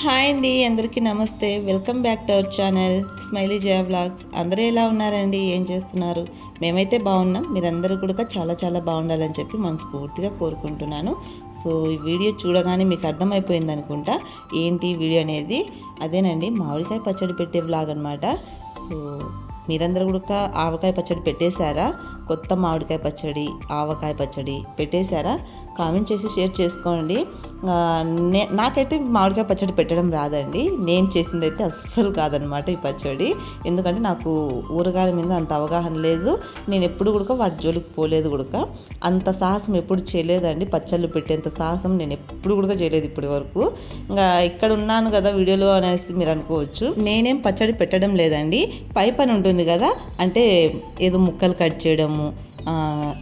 Hi అండి అందరికీ నమస్తే. Welcome back to our channel smiley Jaya blogs అందరూ ఎలా ఉన్నారండి? ఏం చేస్తున్నారు? మేమైతే బాగున్నాం. మీరందరూ కూడా చాలా చాలా బాగుండాలని చెప్పి మనస్ఫూర్తిగా కోరుకుంటున్నాను. సో ఈ వీడియో చూడగానే మీకు అర్థమైపోయింది అనుకుంటా. ఏంటి వీడియో అనేది? అదేనండి మామిడికాయ పచ్చడి పెట్టే బ్లాగ్ అనమాట సో మీరందరూ కూడా ఆవకాయ పచ్చడి పెట్టేశారా? కొత్త మామిడికాయ పచ్చడి ఆవకాయ పచ్చడి పెట్టేశారా? కామెంట్ చేసి షేర్ చేసుకోండి. నే నాకైతే మామిడికాయ పచ్చడి పెట్టడం రాదండి. నేను చేసింది అయితే అస్సలు కాదనమాట ఈ పచ్చడి. ఎందుకంటే నాకు ఊరగాయల మీద అంత అవగాహన లేదు. నేను ఎప్పుడు కూడా వాటి జోలికి పోలేదు కూడా. అంత సాహసం ఎప్పుడు చేయలేదండి. పచ్చళ్ళు పెట్టేంత సాహసం నేను ఎప్పుడు కూడా చేయలేదు ఇప్పటి వరకు. ఇంకా ఇక్కడ ఉన్నాను కదా వీడియోలో అనేసి మీరు అనుకోవచ్చు. నేనేం పచ్చడి పెట్టడం లేదండి. పై పని ఉంటుంది. కదా? అంటే ఏదో ముక్కలు కట్ చేయడము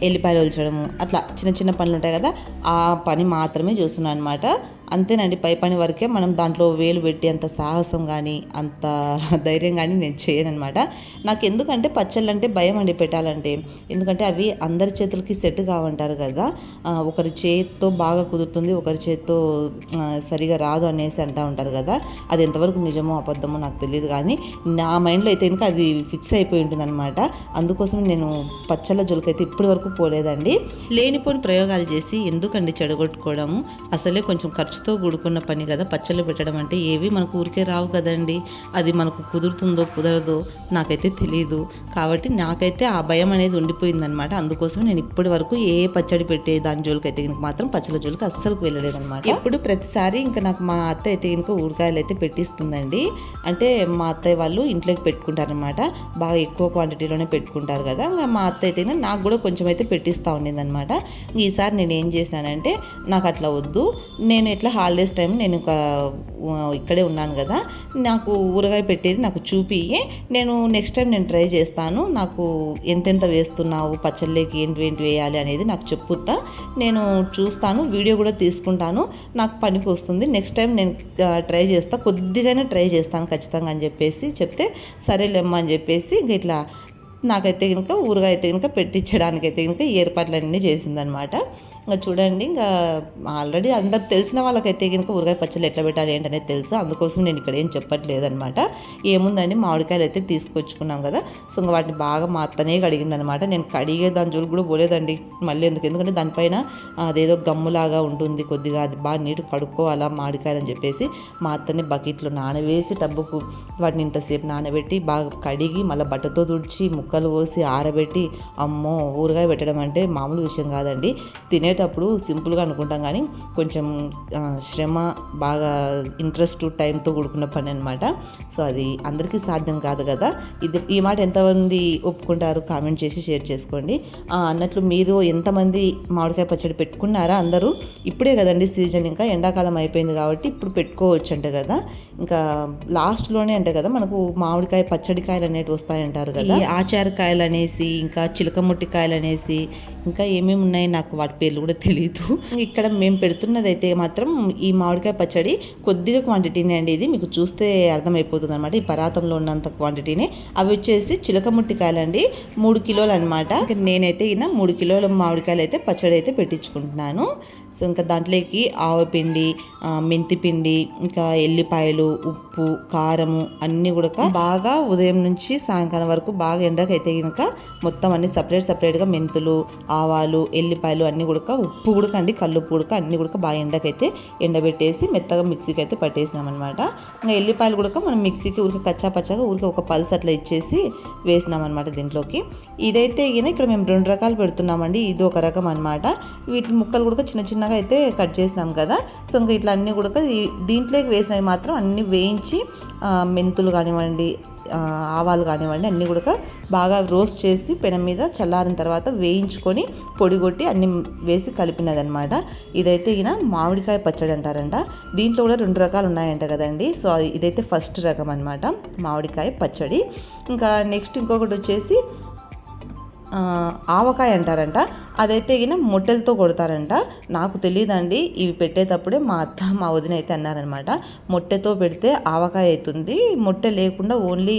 ఎల్లిపాయలు ఒలచడము అట్లా చిన్న చిన్న పనులు ఉంటాయి కదా? ఆ పని మాత్రమే చూస్తున్నాను అనమాట అంతేనండి పై పని వరకే మనం దాంట్లో వేలు పెట్టి అంత సాహసం కానీ అంత ధైర్యం కానీ నేను చేయను అనమాట నాకు ఎందుకంటే పచ్చళ్ళు అంటే భయం అండి పెట్టాలంటే. ఎందుకంటే అవి అందరి చేతులకి సెట్ కావంటారు కదా ఒకరి చేతితో బాగా కుదురుతుంది ఒకరి చేతితో సరిగా రాదు అనేసి అంటూ ఉంటారు కదా. అది ఎంతవరకు నిజమో అబద్ధమో నాకు తెలియదు కానీ నా మైండ్లో అయితే ఇంకా అది ఫిక్స్ అయిపోయి ఉంటుంది అనమాట అందుకోసం నేను పచ్చళ్ళ జోలికైతే ఇప్పటి వరకు పోలేదండి. లేనిపోని ప్రయోగాలు చేసి ఎందుకండి చెడగొట్టుకోవడము? అసలే కొంచెం ఖర్చు ఖర్చుతో కూడుకున్న పని కదా పచ్చళ్ళు పెట్టడం అంటే ఏవి? మనకు ఊరికే రావు కదండి. అది మనకు కుదురుతుందో కుదరదో నాకైతే తెలియదు కాబట్టి నాకైతే ఆ భయం అనేది ఉండిపోయిందనమాట అందుకోసం నేను ఇప్పటి వరకు ఏ పచ్చడి పెట్టే దాని జోలికి అయితే కనుక మాత్రం పచ్చళ్ళ జోలికి అస్సలు వెళ్ళలేదనమాట ఇప్పుడు ప్రతిసారి ఇంకా నాకు మా అత్త అయితే కనుక ఊరికాయలు అయితే పెట్టిస్తుందండి. అంటే మా అత్తయ్య వాళ్ళు ఇంట్లోకి పెట్టుకుంటారనమాట బాగా ఎక్కువ క్వాంటిటీలోనే పెట్టుకుంటారు కదా. ఇంకా మా అత్త అయితే నాకు కూడా కొంచెం అయితే పెట్టిస్తూ ఉండిందనమాట ఈసారి నేను ఏం చేసినానంటే నాకు అట్లా వద్దు. నేను ఎట్లా హాలిడేస్ టైం నేను ఒక ఇక్కడే ఉన్నాను కదా. నాకు ఊరగాయ పెట్టేది నాకు చూపి నేను నెక్స్ట్ టైం నేను ట్రై చేస్తాను. నాకు ఎంతెంత వేస్తున్నావు పచ్చళ్ళకి ఏంటి ఏంటి వేయాలి అనేది నాకు చెప్పుతా. నేను చూస్తాను వీడియో కూడా తీసుకుంటాను. నాకు పనికి వస్తుంది. నెక్స్ట్ టైం నేను ట్రై చేస్తా. కొద్దిగానే ట్రై చేస్తాను ఖచ్చితంగా అని చెప్పేసి చెప్తే సరేలేమ్మా అని చెప్పేసి ఇంక ఇట్లా నాకైతే కనుక ఊరుగా అయితే కనుక పెట్టించడానికి అయితే కనుక ఏర్పాట్లన్నీ చేసిందనమాట ఇంకా చూడండి ఇంకా ఆల్రెడీ అందరు తెలిసిన వాళ్ళకైతే కనుక ఊరగాయ పచ్చళ్ళు ఎట్లా పెట్టాలి ఏంటనేది తెలుసు. అందుకోసం నేను ఇక్కడ ఏం చెప్పట్లేదనమాట ఏముందండి? మామిడికాయలు అయితే తీసుకొచ్చుకున్నాం కదా. సో ఇంకా వాటిని బాగా మా అత్తనే కడిగిందనమాట నేను కడిగే దాని జోలు కూడా పోలేదండి. మళ్ళీ ఎందుకు? ఎందుకంటే దానిపైన అదేదో గమ్ములాగా ఉంటుంది. కొద్దిగా అది బాగా నీటు కడుక్కోవాలా మామిడికాయలు అని చెప్పేసి మా అత్తని బకెట్లో నానవేసి టబ్బుకు వాటిని ఇంతసేపు నానబెట్టి బాగా కడిగి మళ్ళీ బట్టతో తుడిచి ముక్కలు కోసి ఆరబెట్టి అమ్మో ఊరగాయ పెట్టడం అంటే మామూలు విషయం కాదండి. తినేటప్పుడు సింపుల్గా అనుకుంటాం కానీ కొంచెం శ్రమ బాగా ఇంట్రెస్ట్ టైంతో కూడుకున్న పని అనమాట సో అది అందరికీ సాధ్యం కాదు కదా. ఇది ఈ మాట ఎంతమంది ఒప్పుకుంటారు కామెంట్ చేసి షేర్ చేసుకోండి. అన్నట్లు మీరు ఎంతమంది మామిడికాయ పచ్చడి పెట్టుకున్నారా అందరూ? ఇప్పుడే కదండి సీజన్. ఇంకా ఎండాకాలం అయిపోయింది కాబట్టి ఇప్పుడు పెట్టుకోవచ్చు అంట కదా. ఇంకా లాస్ట్లోనే అంటే కదా మనకు మామిడికాయ పచ్చడికాయలు అనేవి వస్తాయంటారు కదా. ఈ అనేసి ఇంకా చిలకముట్టి కాయలు అనేసి ఇంకా ఏమేమి ఉన్నాయి నాకు వాటి పేర్లు కూడా తెలియదు ఇక్కడ మేము పెడుతున్నది అయితే మాత్రం ఈ మామిడికాయ పచ్చడి కొద్దిగా క్వాంటిటీనే అండి. ఇది మీకు చూస్తే అర్థమైపోతుంది అనమాట ఈ పరాతంలో ఉన్నంత క్వాంటిటీనే అవి వచ్చేసి చిలకముట్టి కాయలు అండి మూడు కిలోలు అనమాట నేనైతే ఇన్న మూడు కిలోల మామిడికాయలు అయితే పచ్చడి అయితే పెట్టించుకుంటున్నాను. సో ఇంకా దాంట్లోకి ఆవపిండి పిండి మెంతి పిండి ఇంకా ఎల్లిపాయలు ఉప్పు ఉప్పు కారము అన్నీ కూడా బాగా ఉదయం నుంచి సాయంకాలం వరకు బాగా ఎండకు అయితే కనుక మొత్తం అన్ని సపరేట్ సపరేట్గా మెంతులు ఆవాలు ఎల్లిపాయలు అన్నీ కూడా ఉప్పు కూడా అండి కల్లుప్పు కూడా అన్నీ కూడా బాగా ఎండకైతే ఎండబెట్టేసి మెత్తగా మిక్సీకి అయితే పట్టేసినాం అనమాట ఇంకా ఎల్లిపాయలు కూడా మనం మిక్సీకి ఊరిక కచ్చా పచ్చగా ఊరిక ఒక పల్స్ అట్లా ఇచ్చేసి వేసినాం అనమాట దీంట్లోకి. ఇదైతే ఈయన ఇక్కడ మేము రెండు రకాలు పెడుతున్నామండి ఇది ఒక రకం అనమాట వీటి ముక్కలు కూడా చిన్న చిన్నగా అయితే కట్ చేసినాం కదా సో ఇంకా ఇట్లా అన్నీ కూడా దీంట్లోకి వేసినవి మాత్రం అన్నీ వేయించి ఆ, మెంతులు కానివ్వండి ఆవాలు కానివ్వండి అన్నీ కూడా బాగా రోస్ట్ చేసి పెనం మీద చల్లారిన తర్వాత వేయించుకొని పొడి కొట్టి అన్ని వేసి కలిపినదనమాట ఇదైతే ఈయన మామిడికాయ పచ్చడి అంటారంట. దీంట్లో కూడా రెండు రకాలు ఉన్నాయంట కదండి. సో అది- ఇదైతే ఫస్ట్ రకం అనమాట మామిడికాయ పచ్చడి. ఇంకా నెక్స్ట్ ఇంకొకటి వచ్చేసి ఆవకాయ అంటారంట. అదైతే గిన మొట్టెలతో కొడతారంట. నాకు తెలియదండి ఇవి పెట్టేటప్పుడే మా అత్త మా వదిన అయితే అన్నారనమాట మొట్టెతో పెడితే ఆవకాయ అవుతుంది. మొట్టె లేకుండా ఓన్లీ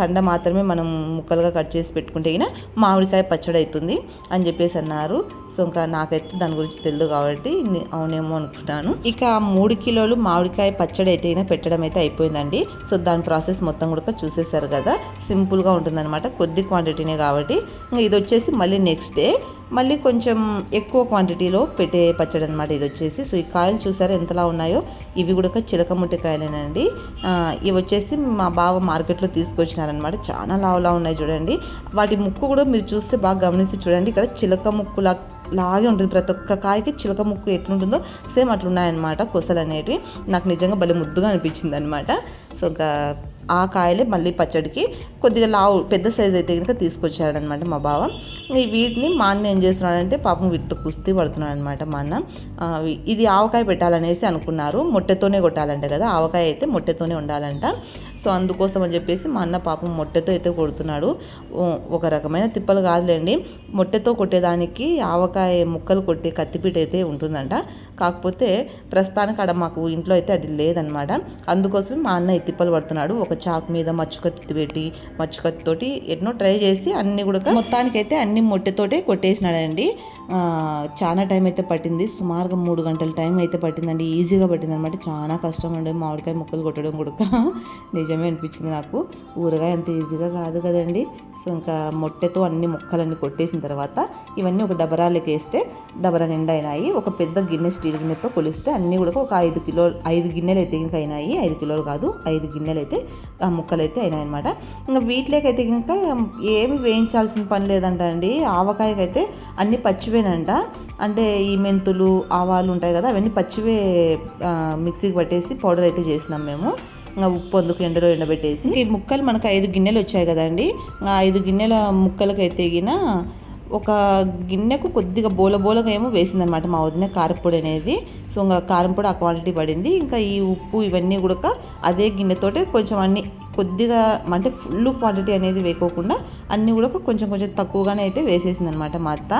కండ మాత్రమే మనం ముక్కలుగా కట్ చేసి పెట్టుకుంటే గిన మామిడికాయ పచ్చడి అవుతుంది అని చెప్పేసి అన్నారు. సో ఇంకా నాకైతే దాని గురించి తెలియదు కాబట్టి అవునేమో అనుకుంటాను. ఇక మూడు కిలోలు మామిడికాయ పచ్చడి అయితే అయినా పెట్టడం అయితే అయిపోయిందండి. సో దాని ప్రాసెస్ మొత్తం కూడా చూసేశారు కదా. సింపుల్గా ఉంటుందన్నమాట. కొద్ది క్వాంటిటీనే కాబట్టి. ఇది వచ్చేసి మళ్ళీ నెక్స్ట్ డే. మళ్ళీ కొంచెం ఎక్కువ క్వాంటిటీలో పెట్టే పచ్చడి అనమాట ఇది వచ్చేసి. సో ఈ కాయలు చూసారా ఎంతలా ఉన్నాయో? ఇవి కూడా చిలక ముట్టి కాయలేనండి ఇవి వచ్చేసి మా బావ మార్కెట్లో తీసుకొచ్చినారనమాట చాలా లావులా ఉన్నాయి చూడండి. వాటి ముక్కు కూడా మీరు చూస్తే బాగా గమనించి చూడండి. ఇక్కడ చిలక ముక్కులా లాగే ఉంటుంది. ప్రతి ఒక్క కాయకి చిలక ముక్కు ఎట్లుంటుందో సేమ్ అట్లున్నాయన్నమాట. కొసలు అనేటివి నాకు నిజంగా భలే ముద్దుగా అనిపించింది అనమాట సో ఇంకా ఆ కాయలే మళ్ళీ పచ్చడికి కొద్దిగా లావు పెద్ద సైజ్ అయితే కనుక తీసుకొచ్చాడనమాట మా బావ. ఈ వీటిని మా అన్న ఏం చేస్తున్నాడంటే పాపం వీటితో కుస్తీ పడుతున్నాడు అనమాట మా అన్న. ఇది ఆవకాయ పెట్టాలనేసి అనుకున్నారు. మొట్టెతోనే కొట్టాలంట కదా ఆవకాయ అయితే మొట్టెతోనే ఉండాలంట సో అందుకోసం అని చెప్పేసి మా అన్న పాపం మొట్టెతో అయితే కొడుతున్నాడు. ఒక రకమైన తిప్పలు కాదులేండి. మొట్టెతో కొట్టేదానికి ఆవకాయ ముక్కలు కొట్టే కత్తిపీట అయితే ఉంటుందంట. కాకపోతే ప్రస్తుతానికి అక్కడ మాకు ఇంట్లో అయితే అది లేదనమాట అందుకోసమే మా అన్న తిప్పలు పడుతున్నాడు. ఒక చాకు మీద మచ్చుకత్తి పెట్టి మచ్చుకత్తితోటి ఎన్నో ట్రై చేసి అన్ని కూడా మొత్తానికైతే అన్ని మొట్టెతోటే కొట్టేసినాడండి. చాలా టైం అయితే పట్టింది. సుమారుగా మూడు గంటల టైం అయితే పట్టిందండి. ఈజీగా పట్టింది అనమాట చాలా కష్టం అండి. మామిడికాయ ముక్కలు కొట్టడం కూడా. నిజమే అనిపించింది నాకు. ఊరగాయ అంత ఈజీగా కాదు కదండి. సో ఇంకా మొట్టెతో అన్ని ముక్కలన్నీ కొట్టేసిన తర్వాత ఇవన్నీ ఒక డబరాలకి వేస్తే డబరా నిండా అయినాయి. ఒక పెద్ద గిన్నె స్టీల్ గిన్నెతో కొలిస్తే అన్నీ కూడా ఒక ఐదు కిలో ఐదు గిన్నెలు అయితే ఇంకా అయినాయి. ఐదు కిలోలు కాదు ఐదు గిన్నెలు అయితే ఆ ముక్కలు అయితే అయినాయి అనమాట ఇంకా వీటిలోకైతే ఇంకా ఏమి వేయించాల్సిన పని లేదంట అండి. ఆవకాయకైతే అన్ని పచ్చివేనంట. అంటే ఈ మెంతులు ఆవాలు ఉంటాయి కదా అవన్నీ పచ్చివే మిక్సీకి పట్టేసి పౌడర్ అయితే చేసినాం మేము. ఇంకా ఉప్పు అందుకు ఎండలో ఎండబెట్టేసి. ఈ ముక్కలు మనకు ఐదు గిన్నెలు వచ్చాయి కదండి. ఐదు గిన్నెల ముక్కలకైతే గిన ఒక గిన్నెకు కొద్దిగా బోల బోలగా ఏమో వేసిందనమాట మా వదిన కారపొడి అనేది. సో ఇంకా కారం పొడి ఆ క్వాంటిటీ పడింది. ఇంకా ఈ ఉప్పు ఇవన్నీ కూడా అదే గిన్నెతోటే కొంచెం అన్ని కొద్దిగా అంటే ఫుల్ క్వాంటిటీ అనేది వేయకోకుండా అన్నీ కూడా కొంచెం కొంచెం తక్కువగానే అయితే వేసేసింది అనమాట మా అత్త.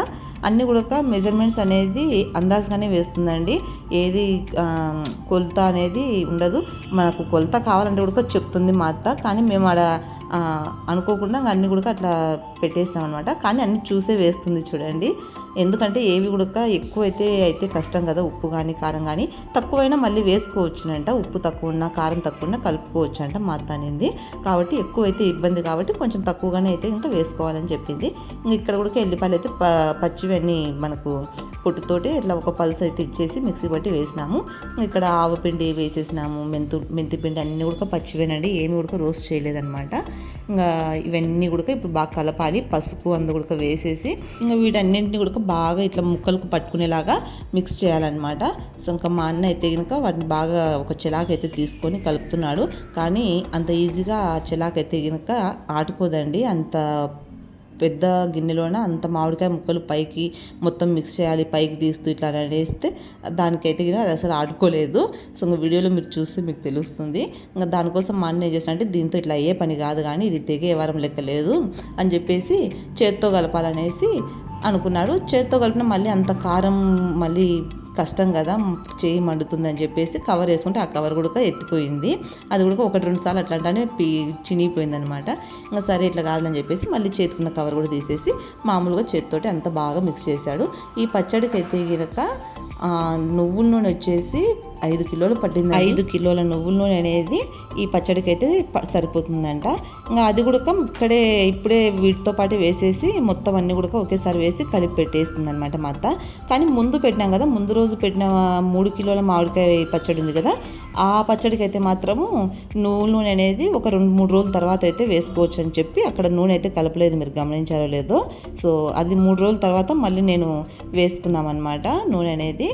అన్నీ కూడా మెజర్మెంట్స్ అనేది అందాజుగానే వేస్తుందండి. ఏది కొలత అనేది ఉండదు. మనకు కొలత కావాలంటే కూడా చెప్తుంది మా అత్త. కానీ మేము ఆడ అనుకోకుండా అన్నీ కూడా అట్లా పెట్టేస్తాం అనమాట కానీ అన్నీ చూసే వేస్తుంది చూడండి. ఎందుకంటే ఏవి కూడా ఎక్కువ అయితే అయితే కష్టం కదా ఉప్పు కానీ కారం కానీ తక్కువైనా మళ్ళీ వేసుకోవచ్చునంట. ఉప్పు తక్కువ ఉన్నా కారం తక్కువ ఉన్నా కలుపుకోవచ్చు అంట మా అత్త అనేది. కాబట్టి ఎక్కువ అయితే ఇబ్బంది కాబట్టి కొంచెం తక్కువగానే అయితే ఇంకా వేసుకోవాలని చెప్పింది. ఇంక ఇక్కడ కూడా ఎల్లిపాయలు అయితే ప పచ్చివన్నీ మనకు పొట్టుతోటి ఇట్లా ఒక పల్స్ అయితే ఇచ్చేసి మిక్సీ పట్టి వేసినాము. ఇక్కడ ఆవు పిండి వేసేసినాము మెంతు మెంతి పిండి అన్నీ కూడా పచ్చివేనండి. ఏమి కూడా రోస్ట్ చేయలేదన్నమాట. ఇంకా ఇవన్నీ కూడా ఇప్పుడు బాగా కలపాలి. పసుపు అందు కూడా వేసేసి ఇంకా వీటన్నింటిని కూడా బాగా ఇట్లా ముక్కలకు పట్టుకునేలాగా మిక్స్ చేయాలన్నమాట. సో ఇంకా మా అన్న అయితే కనుక వాటిని బాగా ఒక చెలాక్ అయితే తీసుకొని కలుపుతున్నాడు. కానీ అంత ఈజీగా ఆ చెలాక్ అయితే కనుక ఆటుకోదండి. అంత పెద్ద గిన్నెలోన అంత మామిడికాయ ముక్కలు పైకి మొత్తం మిక్స్ చేయాలి పైకి తీస్తూ ఇట్లా అనేస్తే దానికైతే గిన అది అసలు ఆడుకోలేదు. సో ఇంకా వీడియోలో మీరు చూస్తే మీకు తెలుస్తుంది. ఇంకా దానికోసం మా అన్న ఏం చేసిన అంటే దీంతో ఇట్లా అయ్యే పని కాదు కానీ ఇది తెగే వారం లెక్క లేదు అని చెప్పేసి చేత్తో కలపాలనేసి అనుకున్నాడు. చేత్తో కలిపిన మళ్ళీ అంత కారం మళ్ళీ కష్టం కదా చేయి మండుతుంది అని చెప్పేసి కవర్ వేసుకుంటే ఆ కవర్ కూడా ఎత్తిపోయింది. అది కూడా ఒకటి రెండు సార్లు అట్లా అంటానే పీ చినిగిపోయింది అనమాట ఇంకా సరే ఇట్లా కాదని చెప్పేసి మళ్ళీ చేతుకున్న కవర్ కూడా తీసేసి మామూలుగా చేతితోటి అంత బాగా మిక్స్ చేశాడు. ఈ పచ్చడికి అయితే కనుక నువ్వుల నూనె వచ్చేసి ఐదు కిలోలు పట్టింది ఐదు కిలోల నువ్వుల నూనె అనేది ఈ పచ్చడికి అయితే సరిపోతుందంట. ఇంకా అది కూడా ఇక్కడే ఇప్పుడే వీటితో పాటు వేసేసి మొత్తం అన్ని కూడా ఒకేసారి వేసి కలిపి పెట్టేస్తుంది అనమాట మా అత్త. కానీ ముందు పెట్టినాం కదా ముందు రోజు పెట్టిన మూడు కిలోల మామిడికాయ పచ్చడి ఉంది కదా ఆ పచ్చడికి అయితే మాత్రము నువ్వుల నూనె అనేది ఒక రెండు మూడు రోజుల తర్వాత అయితే వేసుకోవచ్చు అని చెప్పి అక్కడ నూనె అయితే కలపలేదు మీరు గమనించారో లేదో. సో అది మూడు రోజుల తర్వాత మళ్ళీ నేను వేసుకున్నామన్నమాట నూనె అనేది.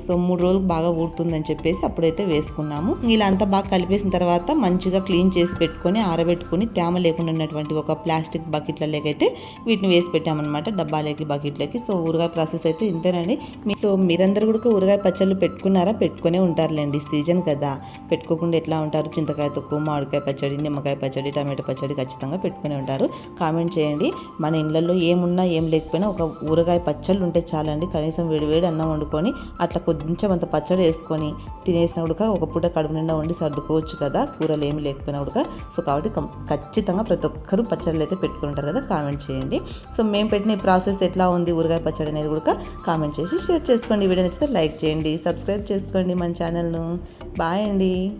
సో మూడు రోజులు బాగా ఊరుతుందని చెప్పేసి అప్పుడైతే వేసుకున్నాము. ఇలా అంతా బాగా కలిపేసిన తర్వాత మంచిగా క్లీన్ చేసి పెట్టుకొని ఆరబెట్టుకొని తేమ లేకుండా ఉన్నటువంటి ఒక ప్లాస్టిక్ బకెట్లలోకైతే వీటిని వేసి పెట్టామన్నమాట డబ్బాలకి బకెట్లకి. సో ఊరగాయ ప్రాసెస్ అయితే ఇంతేనండి. మీ- సో మీరందరూ కూడా ఊరగాయ పచ్చళ్ళు పెట్టుకున్నారా? పెట్టుకునే ఉంటారులేండి. సీజన్ కదా. పెట్టుకోకుండా ఎట్లా ఉంటారు? చింతకాయ తొక్కు మామిడికాయ పచ్చడి నిమ్మకాయ పచ్చడి టమాటో పచ్చడి ఖచ్చితంగా పెట్టుకునే ఉంటారు. కామెంట్ చేయండి. మన ఇళ్ళల్లో ఏమున్నా ఏం లేకపోయినా ఒక ఊరగాయ పచ్చళ్ళు ఉంటే చాలండి. కనీసం వేడి వేడి అన్నం వండుకొని అట్లా కొంచెం అంత పచ్చడి వేసుకొని తినేసిన ఉడక ఒక పూట కడుపు నిండా వండి సర్దుకోవచ్చు కదా. కూరలు ఏమి లేకపోయినా ఉడక. సో కాబట్టి కం- ఖచ్చితంగా ప్రతి ఒక్కరూ పచ్చళ్ళు అయితే పెట్టుకుని ఉంటారు కదా. కామెంట్ చేయండి. సో మేము పెట్టిన ఈ ప్రాసెస్ ఎట్లా ఉంది ఊరగాయ పచ్చడి అనేది కూడా కామెంట్ చేసి షేర్ చేసుకోండి. వీడియో నచ్చితే లైక్ చేయండి సబ్స్క్రైబ్ చేసుకోండి మన ఛానల్ను. బాయ్ అండి.